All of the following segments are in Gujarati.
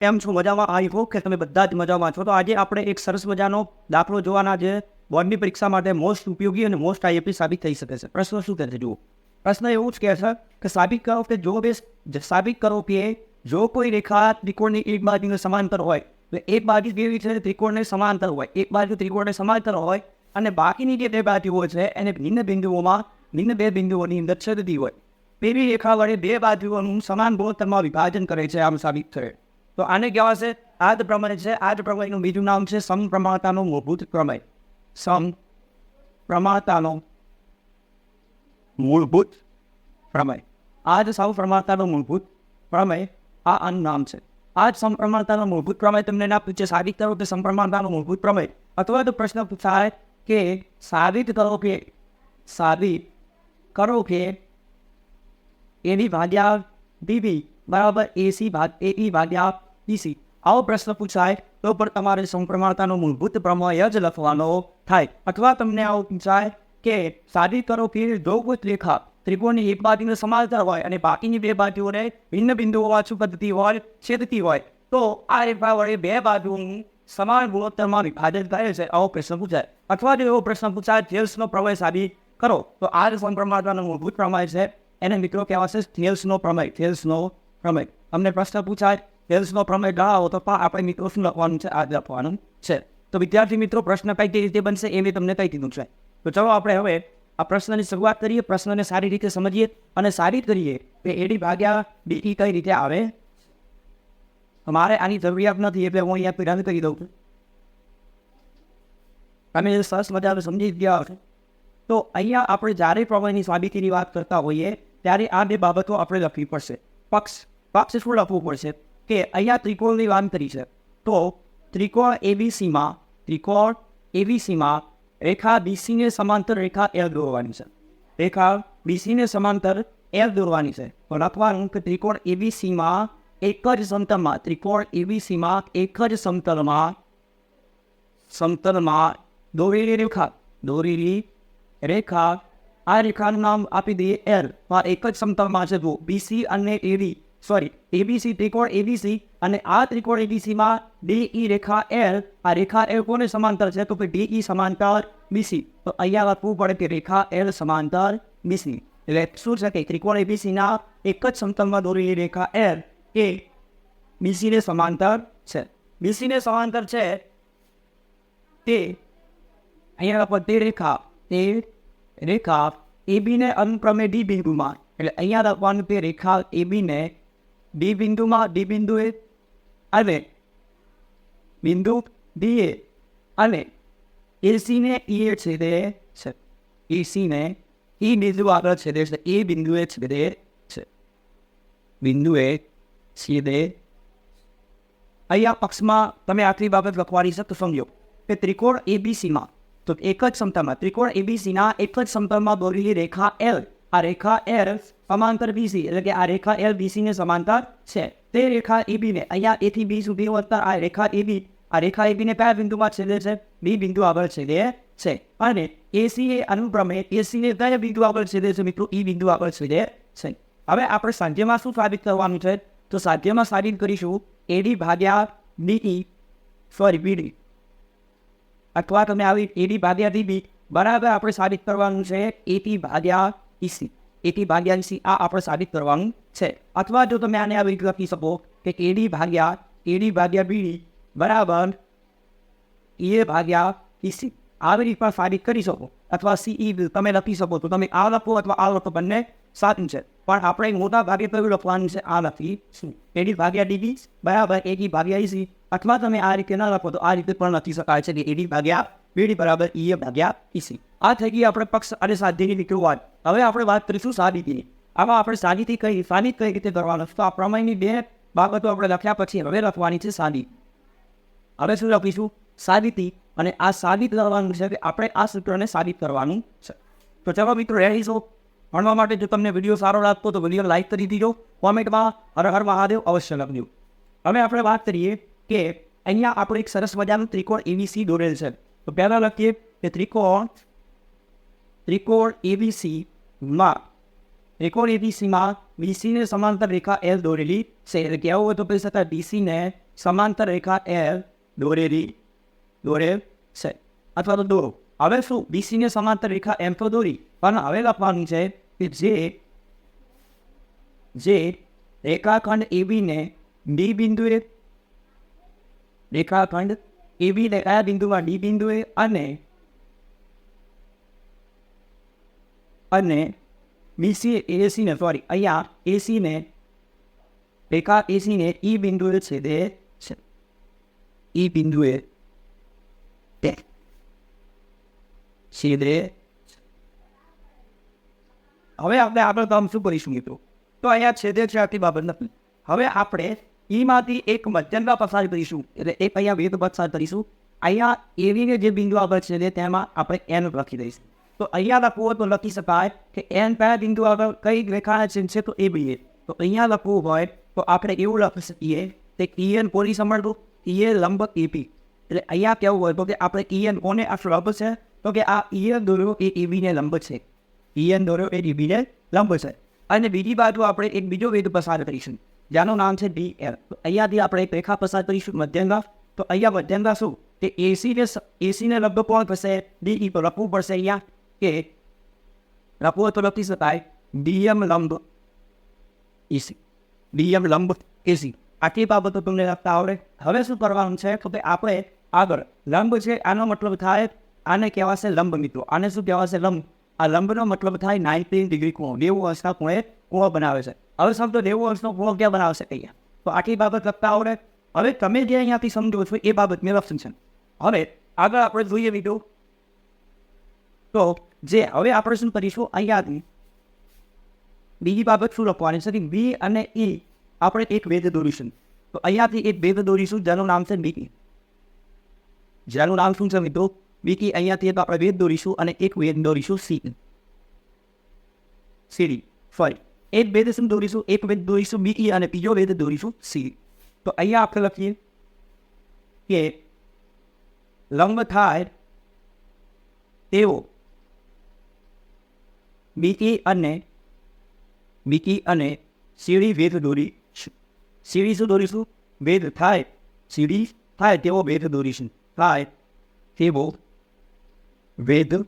કેમ છો? મજામાં? આઈ હોપ કે તમે બધા જ મજામાં છો. તો આજે આપણે એક સરસ મજાનો દાખલો જોવાના છે. બોર્ડની પરીક્ષા માટે મોસ્ટ ઉપયોગી અને મોસ્ટ આઈએપી સાબિત થઈ શકે છે. પ્રશ્ન શું કહે છે? જુઓ. પ્રશ્ન એવું જ કહે છે કે સાબિત કરો કે જો બે સાબિત કરો કે જો કોઈ રેખા ત્રિકોણની એક બાજુને સમાંતર હોય, તો એક બાજુ કેવી છે ત્રિકોણને સમાંતર હોય? એક બાજુ ત્રિકોણને સમાંતર હોય અને બાકીની જે બે બાજુઓ છે, એને ભિન્ન બિંદુઓમાં, ભિન્ન બે બિંદુઓની અંદર છેદતી હોય. પેલી રેખા વડે બે બાજુઓનું સમાન ગુણોત્તરમાં વિભાજન કરે છે. આમ સાબિત થયે. તો આને કહેવાશે આ જ પ્રમેય છે. આ જ પ્રમેયનું બીજું નામ છે સમપ્રમાણતાનો મૂળભૂત પ્રમેય. સમ પ્રમાણતાનો મૂળભૂત પ્રમેય. આ જ સમપ્રમાણતાનો મૂળભૂત પ્રમેય આ આનું નામ છે. આ જ સમપ્રમાણતાનો મૂળભૂત પ્રમેય તમને ના પૂછે. સાબિત કરો કે સમપ્રમાણતાનો મૂળભૂત પ્રમેય. અથવા તો પ્રશ્ન પૂછાય કે સાબિત કરો કે સાબિત કરો કે એની ભાગ્યા બીબી બરાબર એસી ભાગ એઈ ભાગ્યા બીસી આવો પ્રશ્ન પૂછાય તો પણ તમારે સમપ્રમાણતાનો મૂળભૂત પ્રમેય જ લખવાનો થાય. અથવા તમને આવું પૂછાય કે સાદી કરો કે દ્રૌપદ રેખા ત્રિકોણની એક બાજુને સમાંતર હોય અને બાકીની બે બાજુઓને ભિન્ન બિંદુઓ છૂપતી હોય છેદતી હોય. તો આ રેખા વડે બે બાજુઓનું સમાન ગુણોત્તરમાં વિભાજન થાય છે. આવો પ્રશ્ન પૂછાય. અથવા જો એવો પ્રશ્ન પૂછાય થિયલ્સનો પ્રમેય સાબિત કરો, તો આ જ સમપ્રમાણતાનો મૂળભૂત પ્રમેય છે. એને મિત્રો કહેવાશે થિયલ્સનો પ્રમેય થિયલ્સનો પ્રમેય. અમને પ્રશ્ન પૂછાય થેલ્સનો પ્રમેય ગણાવો તો આપણે મિત્રો શું લખવાનું છે? આ જ લખવાનું છે. તો વિદ્યાર્થી મિત્રો, પ્રશ્ન કઈ રીતે બનશે એ મેં તમને કહી દીધું છે. તો ચલો આપણે હવે આ પ્રશ્નની શરૂઆત કરીએ, પ્રશ્નને સારી રીતે સમજીએ અને સારી કરીએ કે એડી ભાગ્યા બીઈ કઈ રીતે આવે? મારે આની જરૂરિયાત નથી, એટલે હું અહીંયા પીરાને કરી દઉં છું. તમે સરસ મજાને સમજી ગયા હશો. તો અહીંયા આપણે જ્યારે પ્રમેયની સાબિતીની વાત કરતા હોઈએ, ત્યારે આ બે બાબતો આપણે લખવી પડશે. પક્ષ પક્ષ શું લખવું પડશે? કે અહીંયા ત્રિકોણની વાત કરી છે. તો ત્રિકોણ એબીસીમાં ત્રિકોણ એબીસીમાં રેખા બીસીને સમાંતર રેખા એલ દોરવાની છે. રેખા બીસીને સમાંતર એલ દોરવાની છે. પણ લખવાનું કે ત્રિકોણ એબીસીમાં એક જ સમતલમાં, ત્રિકોણ એબીસીમાં એક જ સમતલમાં સમતલમાં દોરેલી રેખા દોરેલી રેખા. આ રેખાનું નામ આપી દઈએ એલ એક જ સમતલમાં છે બીસી અને A B sorry A B C ત્રિકોણ એબીસી અને આ ત્રિકોણ એબીસીમાં ડીઈ રેખા એલ આ રેખા એલ કોને સમાંતર છે? તો કે ડીઈ સમાંતર બીસી તો અહીંયા લખવું પડે કે રેખા એલ સમાંતર બીસી એટલે શું છે કે ત્રિકોણ એબીસીના એક જ સમતલમાં દોરેલી રેખા એલ એ બીસીને સમાંતર છે. બીસીને સમાંતર છે તે અહીંયા લખો તે રેખા તે રેખા એબીને અનુક્રમે ડી બિંદુમાં. એટલે અહીંયા લખવાનું તે રેખા એબીને ડી બિંદુમાં ડી બિંદુએ અને બિંદુ ડીએ અને એસીને ઈએ છેદે છે એસીને ઈ બિંદુ આગળ છેદે છે એ બિંદુએ છેદે છે બિંદુએ છેદે અહીંયા પક્ષમાં તમે આટલી બાબત લખવાની છે તો સમજો કે ત્રિકોણ એબીસીમાં તો એક જ સમતલમાં ત્રિકોણ એબીસીના એક જ સમતલમાં દોરેલી રેખા એલ આ રેખા એલ સમાંતર બીસી એટલે કે આ રેખા એલ બીસીને સમાંતર છે તે રેખા એબીને અહીંયા એથી બી સુધી વધતા આ રેખા એબી આ રેખા એબીને કયા બિંદુમાં છેદે છે બી બિંદુ આગળ છેદે છે અને એસી એ અનુક્રમે એસીને કયા બિંદુ આગળ છેદે છે મિત્રો ઈ બિંદુ આગળ છેદે છે હવે આપણે સાધ્યમાં શું સાબિત કરવાનું છે? તો સાધ્યમાં સાબિત કરીશું એડી ભાગ્યા ડીઈ સોરી બીડી અથવા તમે આવી એડી ભાગ્યા ડીબી બરાબર આપણે સાબિત કરવાનું છે એટી ભાગ્યા ઈસી. એટી ભાગ્યા ઈસી આ આપણે સાબિત કરવાનું છે. અથવા જો તમે આને આવી રીતે લખી શકો કે એડી ભાગ્યા એડી ભાગ્યા બીડી બરાબર એ ભાગ્યા ઈસી. આવી રીત પણ સાબિત કરી શકો. અથવા સીઈ તમે લખી શકો તો તમે આ લખો અથવા આ લખો બંને સાચું છે. પણ આપણે મોટા ભાગે કયું લખવાનું છે આ લખી શું? એડી ભાગ્યા ડીબી બરાબર એડી ભાગ્યા ઈસી. અથવા તમે આ રીતે ના લખો તો આ રીતે પણ લખી શકાય છે કે એડી ભાગ્યા બીડી બરાબર ઈ ભાગ્યા ઈસી આ થઈ ગઈ આપણે પક્ષ અને સાધ્યની વિકૃત હવે આપણે વાત કરીશું સાબિતીની આમાં આપણે સાબિતી કઈ, સાબિત કઈ રીતે કરવાનું? તો આ પ્રમાણની બે બાબતો આપણે લખ્યા પછી હવે લખવાની છે સાબિત. હવે શું લખીશું? સાબિતી અને આ સાબિત કરવાનું છે કે આપણે આ સૂત્રને સાબિત કરવાનું છે. તો ચાલો મિત્રો રહીશું ભણવા માટે જો તમને વીડિયો સારો લાગતો તો વીડિયો લાઈક કરી દીજો. કોમેન્ટમાં હર હર મહાદેવ અવશ્ય લખજો. હવે આપણે વાત કરીએ કે અહીંયા આપણે એક સરસ મજાનું ત્રિકોણ એવીસી દોરેલ છે. તો પહેલાં લખીએ કે ત્રિકોણ ત્રિકોણ એબીસીમાં ત્રિકોણ એબીસીમાં બીસીને સમાંતર રેખા એલ દોરેલી છે. એટલે કહેવું હોય તો કહી શકાય બીસીને સમાંતર રેખા એલ દોરેલી, દોરેલ છે. અથવા તો દોરો. હવે શું? બીસીને સમાંતર રેખા એમ તો દોરી. પણ હવે લખવાનું છે કે જે જે રેખાખંડ એબીને બી બિંદુએ, રેખાખંડ એબીને કયા બિંદુમાં ડી બિંદુએ અને અને બીસી એસીને સોરી અહીંયા એસીને રેખા એસીને ઈ બિંદુએ છેદે છે ઈ બિંદુએ છેદે હવે આપણે આગળ કામ શું કરીશું મિત્રો? તો અહીંયા છેદે છે આટલી બાબત નથી. હવે આપણે ઈમાંથી એક મધ્યંકા પસાર કરીશું. એટલે એક અહીંયા વેદ પસાર કરીશું. અહીંયા એવીને જે બિંદુ આગળ છે તેમાં આપણે એન લખી દઈશું. તો અહીંયા લખવું હોય તો લખી શકાય કે એન કયા બિંદુ આગળ કઈ રેખા છે તો એ બી તો અહીંયા લખવું હોય તો આપણે એવું લખી શકીએ કે ઈએન કોની સમજવું? ઈએ લંબ એપી એટલે અહીંયા કેવું હોય તો કે આપણે ઈએન કોને આ લંબ છે? તો કે આ ઈએન દોર્યો એ એબીને લંબ છે. ઈએન દોર્યો એ ડીબીને લંબ છે. અને બીજી બાજુ આપણે એક બીજો વેદ પસાર કરીશું. જેનું નામ છે ડી એલ અહીંયાથી આપણે એક રેખા પસાર કરીશું. મધ્યંગા તો અહીંયા મધ્યંગા શું? કે એસીને એસીને લંબ કોણ થશે? ડી તો લખવું પડશે અહીંયા કે લખવું તો લખી શકાય. ડીએમ લંબ એસી ડીએમ લંબ એસી આટલી બાબતો તમને લખતા આવડે. હવે શું કરવાનું છે? તો આપણે આગળ, લંબ છે, આનો મતલબ થાય, આને કહેવાશે લંબ મિત્રો. આને શું કહેવાશે? લંબ. આ લંબનો મતલબ થાય નાઇન્ટીન ડિગ્રી કોણ? નેવું અંશના ખૂણે ખૂણો બનાવે છે? હવે સમજો નેવું વર્ષનો ખૂણો ક્યાં બનાવશે કહીએ? તો આટલી બાબત લખતા આવડે. હવે તમે જે અહીંયાથી સમજો છો એ બાબત મેં લક્ષણ છે. હવે આગળ આપણે જોઈએ બીજું. તો જે હવે આપણે શું કરીશું અહીંયાથી. બીજી બાબત શું લખવાની છે? બી અને ઈ આપણે એક વેદ દોરીશું. તો અહીંયાથી એક વેદ દોરીશું, જેનું નામ છે બીકી. જેનું નામ શું છે મિત્રો? બીકી અહીંયાથી આપણે વેદ દોરીશું અને એક વેદ દોરીશું સી. સીડી સોરી. એક વેદ શું દોરીશું એક વેદ દોરીશું બી અને બીજો વેદ દોરીશું સી તો અહીંયા આપણે લખીએ કે લંબ થાય તેવો બીકી અને બીકી અને સીડી વેદ દોરી સીડી શું દોરીશું વેદ થાય સીડી થાય તેવો વેદ દોરીશું થાય તેવો વેદ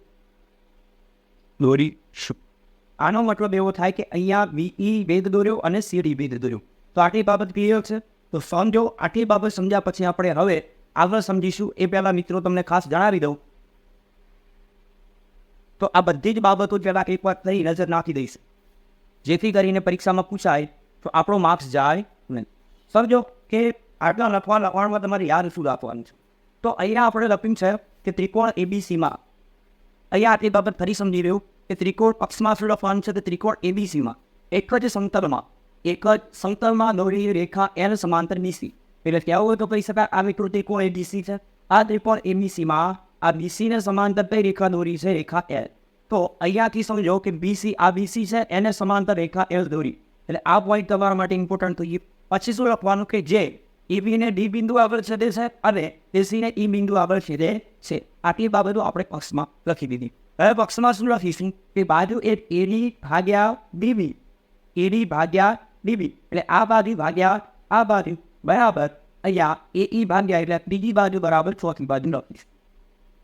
દોરીશું આનો મતલબ એવો થાય કે અહીંયા વીઈ વેદ દોર્યો અને સીડી વેદ દોર્યો. તો આટલી બાબત ક્લિયર છે? તો સમજો, આટલી બાબત સમજ્યા પછી આપણે હવે આગળ સમજીશું. એ પહેલાં મિત્રો તમને ખાસ જણાવી દઉં. તો આ બધી જ બાબતો પહેલાં એક વાર થઈ નજર નાખી દઈશ. જેથી કરીને પરીક્ષામાં પૂછાય, તો આપણો માર્ક્સ જાય નહીં. સમજો કે આટલા લખવા લખવામાં તમારે યાદ શું રાખવાનું છે? તો અહીંયા આપણે લખ્યું છે કે ત્રિકોણ એબીસીમાં અહીંયા આટલી બાબત ફરી સમજી રહ્યું. કે ત્રિકોણ પક્ષમાં લખવાનું છે તે ત્રિકોણ એબીસીમાં એક જ સમતલમાં એક જ સમતલમાં દોરી રેખા એલ સમાંતર બીસી એટલે કહેવું હોય તો કહી શકાય આ મિત્રો ત્રિકોણ એબીસી છે આ ત્રિકોણ એબીસીમાં આ બીસીને સમાંતર કઈ રેખા દોરી છે રેખા એલ તો અહીંયાથી સમજો કે બીસી આ બીસી છે એને સમાંતર રેખા એલ દોરી એટલે આ પોઈન્ટ તમારા માટે ઇમ્પોર્ટન્ટ થઈ પછી શું લખવાનું કે જે ઈબીને ડી બિંદુ આગળ છેદે છે અને એસીને ઈ બિંદુ આગળ છેદે છે આટલી બાબતો આપણે પક્ષમાં લખી દીધી હવે પક્ષમાં શું લખીશું કે બાજુ એક એડી ભાગ્યા ડીબી એડી ભાગ્યા ડીબી એટલે આ બાજુ ભાગ્યા આ બાજુ બરાબર અહીંયા એ ઈ ભાગ્યા એટલે બીજી બાજુ બરાબર ચોથી બાજુ લખીશ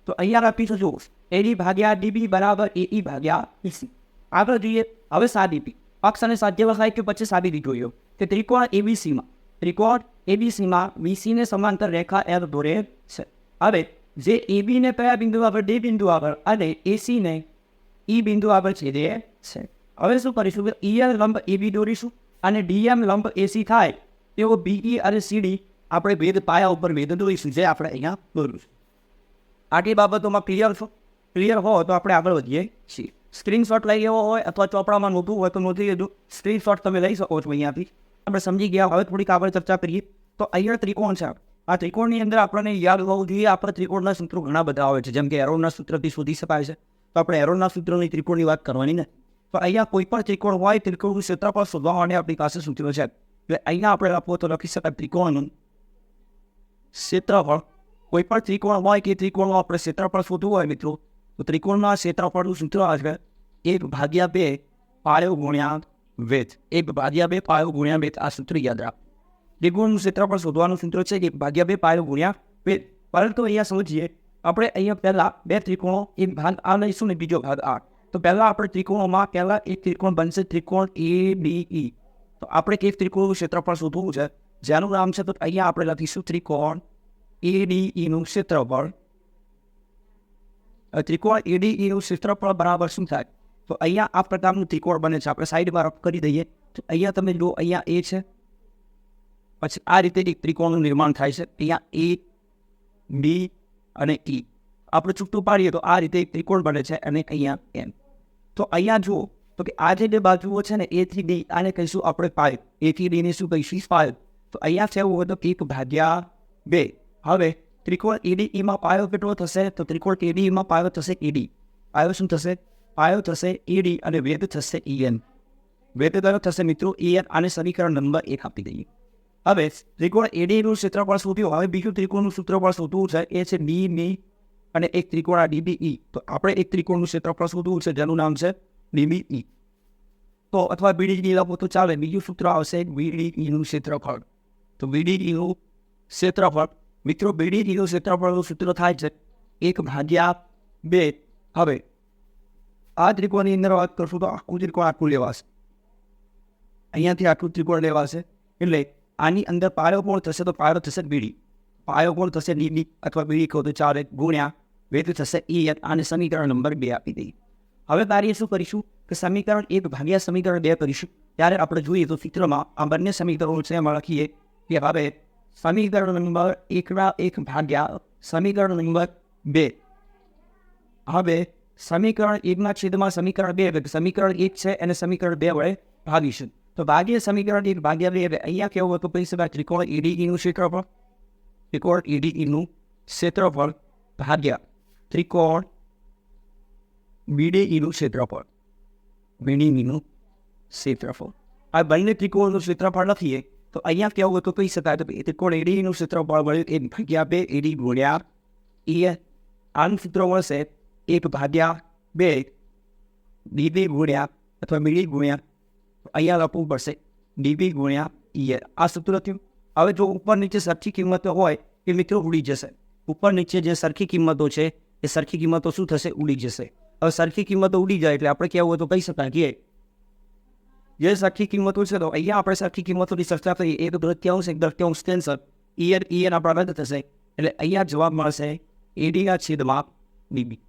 તો અહીંયા લખીશું જો એડી ભાગ્યા ડીબી બરાબર એ ઈ ભાગ્યા ડીસી આગળ જોઈએ હવે સાદીપી પક્ષ અને સાધ્ય વસાય કે પછી સાબિતી જોયો કે ત્રિકોણ એબીસીમાં ત્રિકોણ એબીસીમાં બીસીને સમાંતર રેખા એલ દોરે છે હવે જે એબીને કયા બિંદુ આગળ ડી બિંદુ આગળ અને એસીને ઈ બિંદુ આગળ છેદે છે. હવે શું કરીશું? કે ઈએલ લંબ એબી દોરીશું અને ડીએમ લંબ એસી થાય. તેવો બીઈ અને સીડી આપણે ભેદ પાયા ઉપર ભેદ દોરીશું જે આપણે અહીંયા દોરીશું આટલી બાબતોમાં ક્લિયર છો? ક્લિયર હો તો આપણે આગળ વધીએ છીએ. સ્ક્રીનશોટ લઈ લેવો હોય અથવા ચોપડામાં નોંધવું હોય તો નોંધી લેજો. સ્ક્રીનશોટ તમે લઈ શકો છો અહીંયાથી. આપણે સમજી ગયા. હવે થોડીક આગળ ચર્ચા કરીએ. તો અહીંયા ત્રિકોણ છે. આ ત્રિકોણની અંદર આપણને યાદ હોવું જોઈએ આપણે ત્રિકોણના સૂત્રો ઘણા બધા આવે છે. જેમ કે એરોના સૂત્રથી શોધી શકાય છે. તો આપણે એરોના સૂત્રોની ત્રિકોણની વાત કરવાની ને? તો અહીંયા કોઈ પણ ત્રિકોણ હોય, ત્રિકોણનું ક્ષેત્રફળ શોધવા માટે આપણી પાસે સૂત્રો છે. અહીંયા આપણે આપવો તો લખી શકાય ત્રિકોણનું ક્ષેત્રફળ. કોઈ પણ ત્રિકોણ હોય કે ત્રિકોણમાં આપણે ક્ષેત્રફળ શોધવું હોય મિત્રો, તો ત્રિકોણના ક્ષેત્રફળનું સૂત્ર આવે એક ભાગ્યા બે પાયો ગુણ્યા વેદ એક ભાગ્યા બે પાયો ગુણ્યા વેદ આ સૂત્ર યાદ રાખ. ત્રિકોણનું ક્ષેત્રફળ શોધવાનું સૂત્ર છે કે ભાગ્યા બે પાયો ગુણ્યા બે. પરંતુ અહીંયા સમજીએ, આપણે અહીંયા પહેલા બે ત્રિકોણો એક ભાગ આ લઈશું ને બીજો ભાગ આ. તો પહેલા આપણે ત્રિકોણોમાં પહેલા એક ત્રિકોણ બનશે ત્રિકોણ એ ડી ઈ. તો આપણે એક ત્રિકોણનું ક્ષેત્રફળ શોધવું છે? જેનું નામ છે તો અહીંયા આપણે લખીશું ત્રિકોણ એ, ડી ઈનું ક્ષેત્રફળ. ત્રિકોણ એડીઈનું ક્ષેત્રફળ બરાબર શું થાય? તો અહીંયા આ પ્રકારનું ત્રિકોણ બને છે. આપણે સાઈડમાં રફ કરી દઈએ. તો અહીંયા તમે જુઓ, અહીંયા એ છે. પછી આ રીતે એક ત્રિકોણનું નિર્માણ થાય છે. અહીંયા એ, બી અને ઈ. આપણે છૂટું પાડીએ તો આ રીતે એક ત્રિકોણ બને છે અને અહીંયા એમ. તો અહીંયા જુઓ, તો કે આ જે બે બાજુઓ છે ને, એ થી ડી, આને કહીશું આપણે પાઇપ એ થી ડીને શું કહીશું? પાઇપ તો અહીંયા છે એવું હોય તો એક ભાગ્યા બે. હવે ત્રિકોણ એડી ઈમાં પાયો કેટલો થશે? તો ત્રિકોણ એડી ઈમાં પાયો થશે એડી પાયો શું થશે? પાયો થશે એડી અને વેદ થશે ઈએન વેદ કયો થશે મિત્રો? ઈએન આને સમીકરણ નંબર એક આપી દઈએ. હવે ત્રિકોણ એડીનું ક્ષેત્રફળ શોધ્યું હવે બીજું ત્રિકોણનું ક્ષેત્રફળ શોધવું છે? એ છે ડી ની અને એક ત્રિકોણ આ ડીબીઈ તો આપણે એક ત્રિકોણનું ક્ષેત્રફળ શોધવું છે? જેનું નામ છે ડીબીઈ તો અથવા બીડીઈ લખો તો ચાલે. બીજું સૂત્ર આવશે બીડીઈનું ક્ષેત્રફળ. તો બીડીઈનું ક્ષેત્રફળ, મિત્રો બીડીઈનું ક્ષેત્રફળનું સૂત્ર થાય છે એક ભાગ્યા બે. હવે આ ત્રિકોણની અંદર વાત કરશું તો આખું ત્રિકોણ આખું લેવાશે. અહીંયાથી આખું ત્રિકોણ લેવાશે. એટલે આની અંદર પાયો કોણ થશે તો પાયો થશે બીડી પાયો કોણ થશે ડીબી અથવા બીડી કહો તો ચાલે ગુણ્યા વેદ થશે ઈ આને સમીકરણ નંબર બે આપી દઈએ. હવે કાર્ય શું કરીશું? કે સમીકરણ એક ભાગ્યા સમીકરણ બે કરીશું. ત્યારે આપણે જોઈએ તો ચિત્રમાં આ બંને સમીકરણો છે, એમાં લખીએ કે હવે સમીકરણ નંબર એકના એક ભાગ્યા સમીકરણ નંબર બે. હવે સમીકરણ એકના છેદમાં સમીકરણ બે સમીકરણ એક છે અને સમીકરણ બે વડે ભાગીશું. તો ભાગ્ય સમીકરણ એક ભાગ્યા બે એટલે અહીંયા કેવું હતું કહી શકાય ત્રિકોણ એડીઈનું ક્ષેત્રફળ ત્રિકોણ એડીઈનું ક્ષેત્રફળ ભાગ્યા ત્રિકોણ બીડીઈનું ક્ષેત્રફળ બીડીઈનું ક્ષેત્રફળ આ બંને ત્રિકોણનું ક્ષેત્રફળ લખીએ તો અહીંયા કેવું હતું કહી શકાય તો એ ત્રિકોણ એડીનું ક્ષેત્રફળ મળ્યું એક ભાગ્યા બે એડી ગુણ્યા એ આનું સૂત્ર મળશે એક ભાગ્યા બે ડીબી ગુણ્યા અથવા બીડી ગુણ્યા અહીંયા લખવું પડશે. ડીબી ગુણ્યા ઈ આ સૂત્ર થયું હવે જો ઉપર નીચે સરખી કિંમતો હોય એ મિત્રો ઉડી જશે. ઉપર નીચે જે સરખી કિંમતો છે, એ સરખી કિંમતો શું થશે? ઉડી જશે. હવે સરખી કિંમતો ઉડી જાય એટલે આપણે કહેવું હોય તો કહી શકાય કે જે સરખી કિંમતો છે તો અહીંયા આપણે સરખી કિંમતોની ચર્ચા કરીએ એક દ્રત્યાંશ એક દ્રત્યાંશ કેન્સર. ઈયર ઈયર આપણા રદ થશે. એટલે અહીંયા જવાબ મળશે. એડીના છેદમાં ડીબી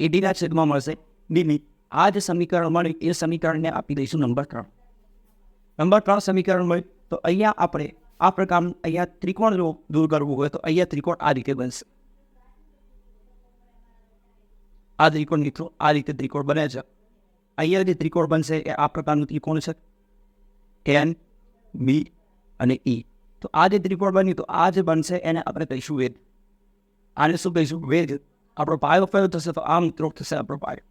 એડીના છેદમાં મળશે ડીબી આ જે સમીકરણ મળે એ સમીકરણને આપી દઈશું નંબર ત્રણ. નંબર ત્રણ સમીકરણ મળે તો અહીંયા આપણે આ પ્રકારનું અહીંયા ત્રિકોણ દૂર કરવું હોય તો અહીંયા ત્રિકોણ આ રીતે બનશે. આ ત્રિકોણ મિત્રો, આ રીતે ત્રિકોણ બને છે. અહીંયા જે ત્રિકોણ બનશે એ આ પ્રકારનું ત્રિકોણ છે. એન બી અને ઈ તો આ જે ત્રિકોણ બન્યું, તો આ જે બનશે એને આપણે કહીશું વેદ આને શું કહીશું? વેદ આપણો પાયો કયો થશે? તો આ મિત્રો થશે આપણો પાયો.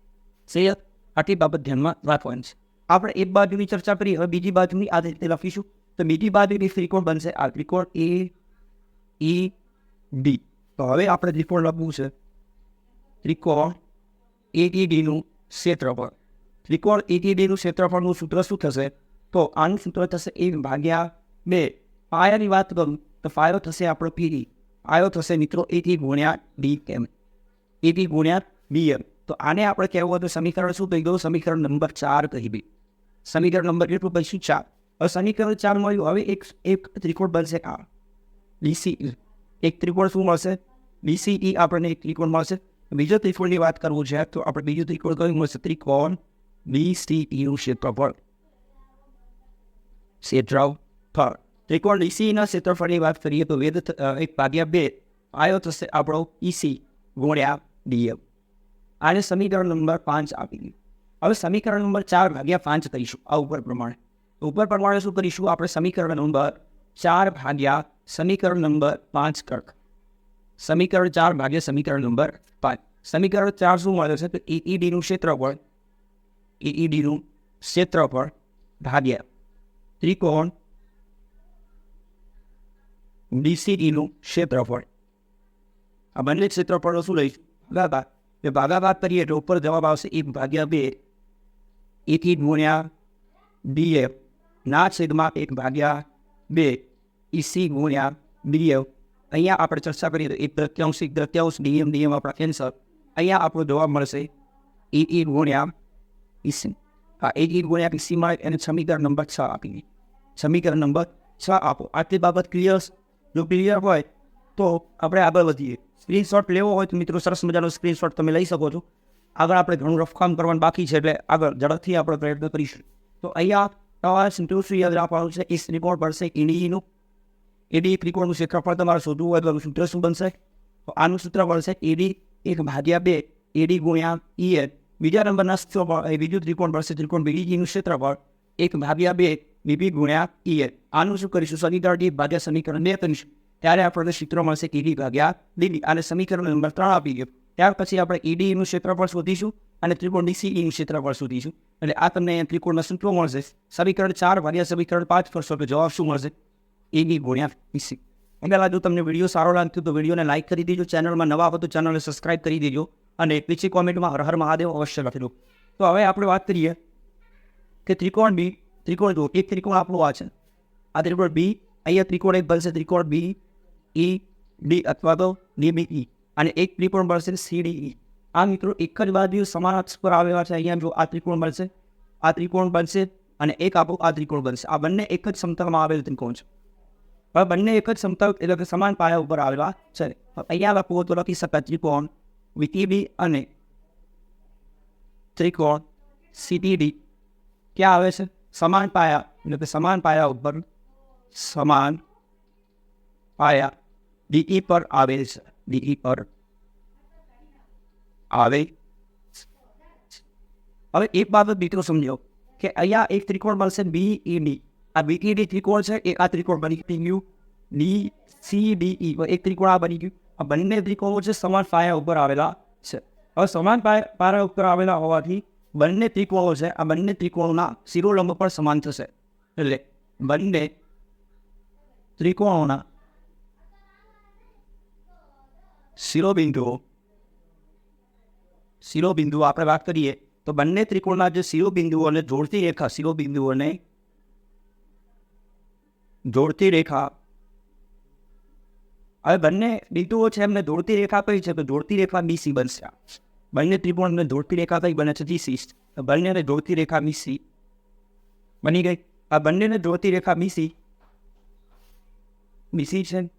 સેહત આટલી બાબત ધ્યાનમાં રાખવાની છે. આપણે એક બાજુની ચર્ચા કરી હવે બીજી બાજુની આ રીતે લખીશું. તો બીજી બાજુની ત્રિકોણ બનશે આ ત્રિકોણ એ ઈ ડી. તો હવે આપણે ત્રિકોણ લખવું છે. ત્રિકોણ એટીડીનું ક્ષેત્રફળ. ત્રિકોણ એટીડીનું ક્ષેત્રફળનું સૂત્ર શું થશે? તો આનું સૂત્ર થશે એક ભાગ્યા બે. પાયાની વાત કરું, તો પાયો થશે આપણો પીડી આયો થશે મિત્રો એટી ગુણ્યા ડી એમ. એટી ગુણ્યા ડી એમ. તો આને આપણે કહેવું હોય તો સમીકરણ શું કહી દઉં સમીકરણ નંબર ચાર કહી દઈ સમીકરણ નંબર કેટલું કહીશું ચાર? હવે સમીકરણ ચાર મળ્યું. હવે એક એક ત્રિકોણ બનશે આ. ડીસીઈ એક ત્રિકોણ શું મળશે? ડીસીઈ આપણને એક ત્રિકોણ મળશે. બીજો ત્રિકોણની વાત કરવું છે, તો આપણે બીજું ત્રિકોણ કયું મળશે? ત્રિકોણ ડીસીઈનું ક્ષેત્રફળ. ક્ષેત્રફળ. ત્રિકોણ ડીસીઈના ક્ષેત્રફળની વાત કરીએ તો વેદ એક ભાગ્યા બે. આયો થશે આપણો ઈસી ગુણ્યા ડીએમ આને સમીકરણ નંબર પાંચ આપી દીધું. હવે સમીકરણ નંબર ચાર ભાગ્યા પાંચ કરીશું. આ ઉપર પ્રમાણે. ઉપર પ્રમાણે શું કરીશું? આપણે સમીકરણ નંબર ચાર ભાગ્યા સમીકરણ નંબર પાંચ કર્ક. સમીકરણ ચાર ભાગ્યા સમીકરણ નંબર પાંચ. સમીકરણ ચાર શું મળે છે? તો ઈઈડીનું ક્ષેત્રફળ. ઈઈડીનું ક્ષેત્રફળ ભાગ્યા ત્રિકોણ ડીસીડીનું ક્ષેત્રફળ. આ બંને ક્ષેત્રફળો શું લઈશું? ભાગાકાર એ ભાગાભાગ કરીએ તો ઉપર જવાબ આવશે એક ભાગ્યા બે એકી ગુણ્યા ડીએફ ના છેદમાં એક ભાગ્યા બે ઈસી ગુણ્યા ડીએમ અહીંયા આપણે ચર્ચા કરીએ તો એક તૃત્યાંશ એક તૃત્યાંશ ડીએમ ડીએમ આપણા કેન્સર અહીંયા આપણો જવાબ મળશે ઈ ઈ ગુણ્યા ઈસી હા એ ઈ ગુણ્યા ઈસીમાં એને સમીકરણ નંબર છ આપીને સમીકરણ નંબર છ આપો આટલી બાબત ક્લિયર જો ક્લિયર હોય તો આપણે આગળ વધીએ સ્ક્રીનશોટ લેવો હોય તો મિત્રો, સરસ મજાનો સ્ક્રીનશોટ તમે લઈ શકો છો. આગળ આપણે ઘણું રફકામ કરવાનું બાકી છે, એટલે આગળ ઝડપથી આપણે પ્રયત્ન કરીશું. તો અહીંયા તમારે સિમ્પલ યાદ રાખવાનું છે, એ ત્રિકોણ પડશે ઈડીનું એડી ત્રિકોણનું ક્ષેત્રફળ તમારે શોધવું હોય તો સૂત્ર શું બનશે? તો આનું સૂત્ર બનશે એડી એક ભાગ્યા બે એડી ગુણ્યા ઈએન બીજા નંબરના બીજું ત્રિકોણ પડશે ત્રિકોણ બીડીજીનું ક્ષેત્રફળ એક ભાગ્યા બે, બીબી ગુણ્યા ઈએન આનું શું કરીશું? સમીકરણ એક ભાગ્યા સમીકરણ બે કરીશું. ત્યારે આપણને સૂત્ર મળશે ઈડી ભાગ્યા, ડીડી અને સમીકરણ નંબર ત્રણ આપી ગયો. ત્યાર પછી આપણે ઈડીનું ક્ષેત્રફળ શોધીશું અને ત્રિકોણ ડીસીઈનું ક્ષેત્રફળ શોધીશું. એટલે આ તમને અહીંયા ત્રિકોણના સૂત્રો મળશે. સમીકરણ ચાર ભાગ્યા સમીકરણ પાંચ કરશો તો જવાબ શું મળશે? ઈડી ગુણ્યા ડીસી. પહેલાં જો તમને વીડિયો સારો લાગતો તો વિડીયોને લાઇક કરી દેજો, ચેનલમાં નવા હો તો ચેનલને સબસ્ક્રાઇબ કરી દેજો અને નીચે કોમેન્ટમાં હર હર મહાદેવ અવશ્ય લખેલું તો હવે આપણે વાત કરીએ કે ત્રિકોણ બી, ત્રિકોણ જુઓ, એક ત્રિકોણ આપણું આ છે. આ ત્રિકોણ બી, અહીંયા ત્રિકોણ એક બનશે, ત્રિકોણ બી ઈ ડી અથવા તો ડી બી ઈ અને એક ત્રિકોણ બનશે સી ડી ઈ આ મિત્રો એક જ બાજુ સમાન અક્ષ પર આવેલા છે. અહીંયા જો આ ત્રિકોણ બનશે આ ત્રિકોણ બનશે અને એક આપો આ ત્રિકોણ બનશે આ બંને એક જ સમતલમાં આવેલ ત્રિકોણ છે. હવે બંને એક જ સમતલ એટલે કે સમાન પાયા ઉપર આવેલા છે. અહીંયા લખવું તો લખી શકાય. ત્રિકોણ વીટીબી અને ત્રિકોણ સીટીડી. ક્યાં આવે છે? સમાન પાયા, એટલે કે સમાન પાયા ઉપર સમાન પાયા. ડીઈ પર આવેલ છે. ડીઈ પર આવે. હવે એક બાબત મિત્રો સમજો કે અહીંયા એક ત્રિકોણ મળશે બી ઈ ડી આ બી ઈ ડી ત્રિકોણ છે એ આ ત્રિકોણ બની ગયું. ડી સી ડી ઈ એક ત્રિકોણ આ બની ગયું. આ બંને ત્રિકોણો છે સમાન પાયા ઉપર આવેલા છે. હવે સમાન પાયા ઉપર આવેલા હોવાથી બંને ત્રિકોણો છે, આ બંને ત્રિકોણોના શિરોલંબ પણ સમાન થશે. એટલે બંને ત્રિકોણોના શિરોબિંદુઓ શિરોબિંદુઓ આપણે વાત કરીએ તો બંને ત્રિકોણના જે શિરોબિંદુઓને જોડતી રેખા શિરોબિંદુઓને જોડતી રેખા. હવે બંને બિંદુઓ છે એમને જોડતી રેખા કઈ છે? તો જોડતી રેખા બીસી બનશે બંને ત્રિકોણને જોડતી રેખા કઈ બને છે? જીસી બંનેને જોડતી રેખા બીસી બની ગઈ. આ બંનેને જોડતી રેખા બીસી બીસી છે.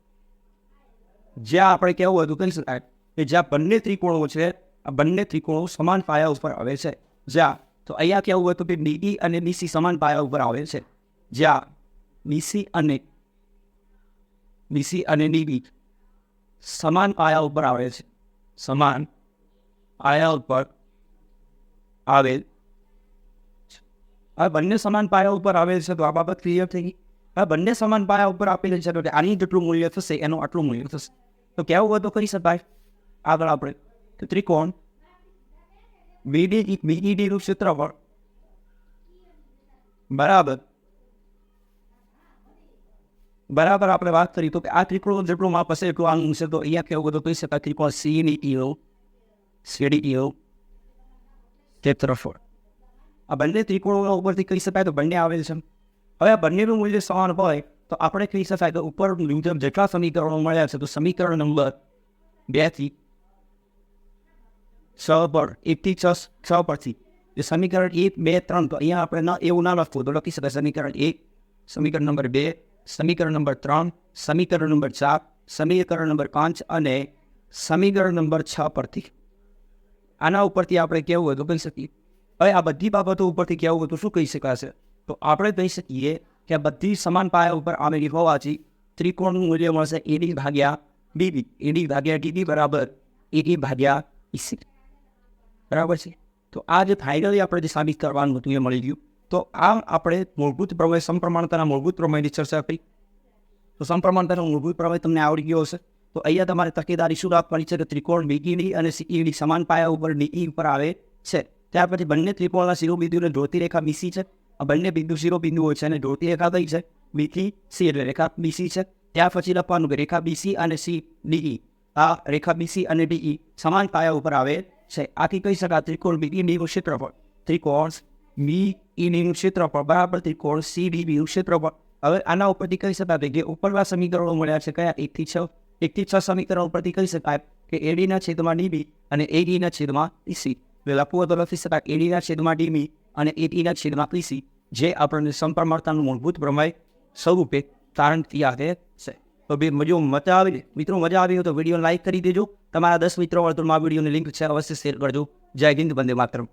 જ્યાં આપણે કહેવું હતું કહી શકાય કે જ્યાં બંને ત્રિકોણો છે, આ બંને ત્રિકોણો સમાન પાયા ઉપર આવે છે. જ્યાં, તો અહીંયા કહેવું હતું કે ડીઈ અને બીસી સમાન પાયા ઉપર આવે છે. જ્યાં બીસી અને બીસી અને ડીબી સમાન પાયા ઉપર આવે છે. સમાન પાયા ઉપર આવેલ હવે બંને સમાન પાયા ઉપર આવેલ છે તો આ બાબત ક્લિયર થઈ ગઈ. હવે બંને સમાન પાયા ઉપર આપેલી છે તો આની જેટલું મૂલ્ય થશે, એનું આટલું મૂલ્ય થશે. તો કેવું તો કરી શકાય આગળ આપણે. તો ત્રિકોણ. બીડી બીઈડીનું ક્ષેત્રફળ. બરાબર. બરાબર આપણે વાત કરી. તો કે આ ત્રિકોણ જેટલું માપ હશે એટલું આનું છે તો અહીંયા કેવું તો કહી શકાય ત્રિકોણ સીની ઈઓ સીડી ઈઓ ક્ષેત્રફળ. આ બંને ત્રિકોણો ઉપરથી કહી શકાય તો બંને આવેલ છે. હવે આ બંનેનું મૂલ્ય સમાન હોય તો આપણે કહી શકાય કે ઉપર મુજબ જેટલા સમીકરણો મળ્યા છે, તો સમીકરણ નંબર બેથી છ પર એકથી છ છ પરથી. જે સમીકરણ એક, બે, ત્રણ, તો અહીંયા આપણે ના એવું ના લખવું તો લખી શકાય. સમીકરણ એક, સમીકરણ નંબર બે, સમીકરણ નંબર ત્રણ, સમીકરણ નંબર ચાર, સમીકરણ નંબર પાંચ અને સમીકરણ નંબર છ પરથી. આના ઉપરથી આપણે કેવું હોય તો કહી શકીએ. હવે આ બધી બાબતો ઉપરથી કહેવું હોય તો શું કહી શકાશે? તો આપણે કહી શકીએ કે આ બધી સમાન પાયા ઉપર આવેલી હોવાથી ત્રિકોણનું મૂલ્ય મળશે એડી ભાગ્યા બીબી એડી ભાગ્યા ડીબી બરાબર એડી ભાગ્યા ઈસી બરાબર છે? તો આ જે ફાઇનલી આપણે જે સાબિત કરવાનું હતું એ મળી ગયું. તો આ આપણે મૂળભૂત પ્રમેય સમપ્રમાણતાના મૂળભૂત પ્રમેયની ચર્ચા કરી. તો સમપ્રમાણતાનો મૂળભૂત પ્રમેય તમને આવડી ગયો હશે. તો અહીંયા તમારે તકેદારી શું રાખવાની છે? કે ત્રિકોણ બીઈડી અને સીઈડી સમાન પાયા ઉપર ડીઈ ઉપર આવે છે. ત્યાર પછી બંને ત્રિકોણના શિરોબિંદુને જોડતી રેખા બીસી છે. આ બંને બિંદુ શિરોબિંદુઓ છે અને જોડતી રેખા કઈ છે બીથી સી એટલે રેખા બીસી છે ત્યાર પછી લખવાનું કે રેખા બીસી અને સી ડીઈ આ રેખા બીસી અને ડીઈ સમાન પાયા ઉપર આવે છે આથી કહી શકાય ત્રિકોણ બીઈડીનું ક્ષેત્રફળ ત્રિકોણ બી ઈડીનું ક્ષેત્રફળ બરાબર ત્રિકોણ સી ડીબીનું ક્ષેત્રફળ હવે આના ઉપરથી કહી શકાય કે ઉપરના સમીકરણો મળ્યા છે કયા એકથી છ એકથી છ સમીકરણો ઉપરથી કહી શકાય કે એડીના છેદમાં ડીબી અને એડીના છેદમાં ઈસી એટલે લખવું તો લખી શકાય એડીના છેદમાં ડીબી અને એટીના છેદમાં પીસી જે આપણને સમપ્રમાણતાનું મૂળભૂત પ્રમાય સ્વરૂપે તારણ આવે છે તો બે મજો મજા આવી મિત્રો, મજા આવી હોય તો વીડિયો લાઈક કરી દેજો. તમારા દસ મિત્રો વર્તુળમાં વિડીયોની લિંક છે, અવશ્ય શેર કરજો. જય હિન્દ, વંદે માતરમ.